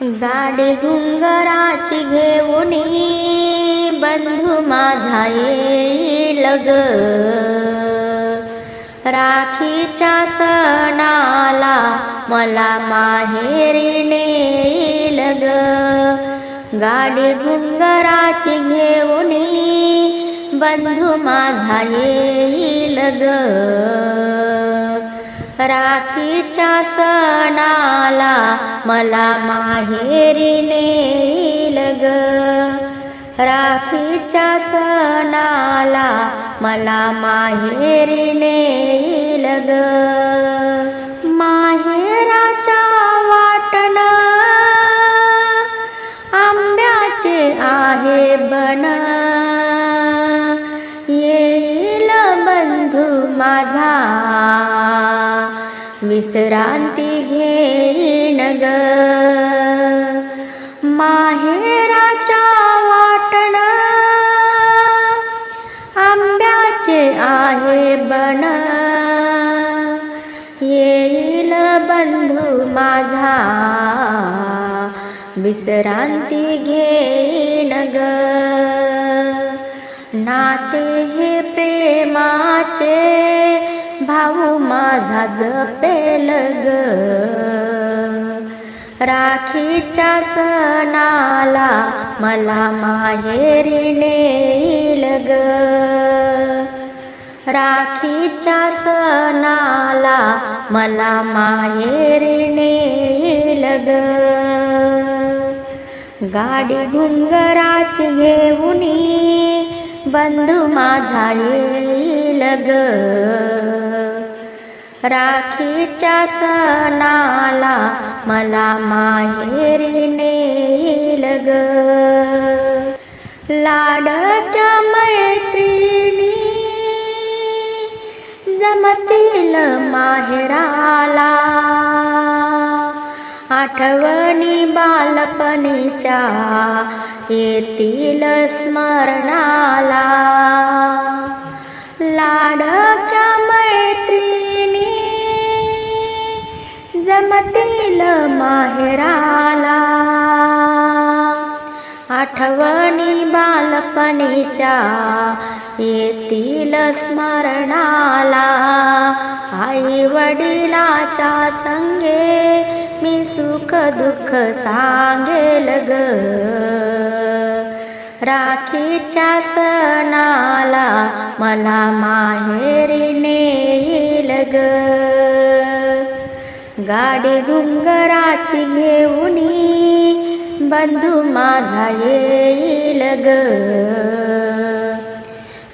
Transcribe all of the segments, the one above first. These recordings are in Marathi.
दाढी डुंगराची घेऊन बंधू माझा येईल ग. राखीच्या सणाला मला माहेरी नेईल ग. गाडी डुंगराची घेऊन बंधू माझा येईल ग. राखीच्या सणाला मला माहेरी नेईल ग. राखीच्या सणाला मला माहेरी नेईल ग. माहेराच्या वाटण आंब्याचे आहे बना विश्रांती घेईन ग माहेराच्या वाटण. आंब्याचे आहे बन येईल बंधू माझा. विश्रांती घेईन ग नाते हे प्रेमाचे भाऊ माझा जपेल ग. राखीच्या सणाला मला माहेरी नेईल ग. राखीच्या सणाला मला माहेरी नेईल ग. गाडी डुंगराची घेऊन बंधू माझा येईल ग. राखीच्या सणाला मला माहेरी नेईल ग. लाडक्या मैत्रिणी जमतील माहेराला. आठवणी बालपणीच्या येतील स्मरणाला. लाडक्या जमतील माहेराला. आठवणी बालपणीच्या येतील स्मरणाला. आई वडिलाच्या संगे मी सुख दुःख सांगेल ग. राखीच्या सणाला मला माहेरी नेईल ग. गाडी डुंगराची घेऊन बंधू माझा येईल ग.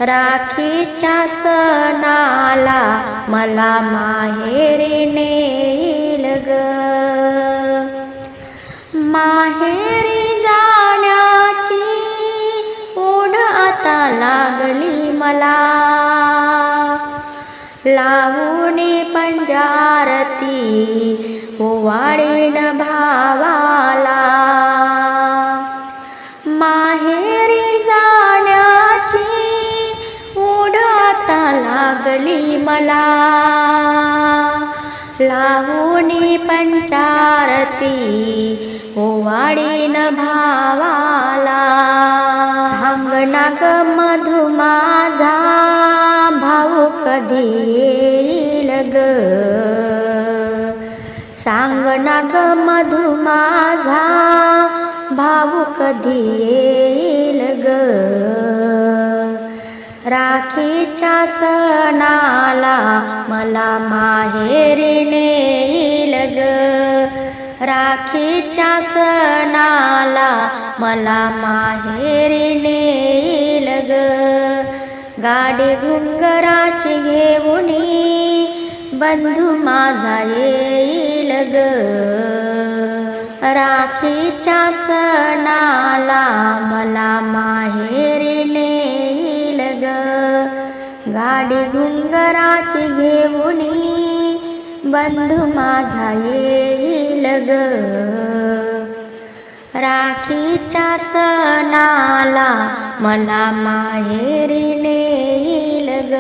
राखीच्या सणाला मला माहेरी नेईल ग. माहेरी जाण्याची ओढ आता लागली मला. लावूनी पंजारती ओवाळीन हो भावाला. माहेरी जाण्याची उडाता लागली मला. लावूनी पंचारती हो ओवाळीन भावाला. सांगना ग मधु माझा भाऊ कधी येईल ग? सांग ना ग मधु माझा भाऊ कधी येईल ग. राखीच्या सणाला मला माहेरी नेईल ग. राखीच्या सणाला मला माहेरी नेईल ग. गाडी घुंगराची घेऊन बंधू माझा ये. ग राखीच्या सणाला मला माहेरी नेईल ग. गाडी डुंगराची घेऊन बंधू माझा येईल ग. राखीच्या सणाला मला माहेरी नेईल ग.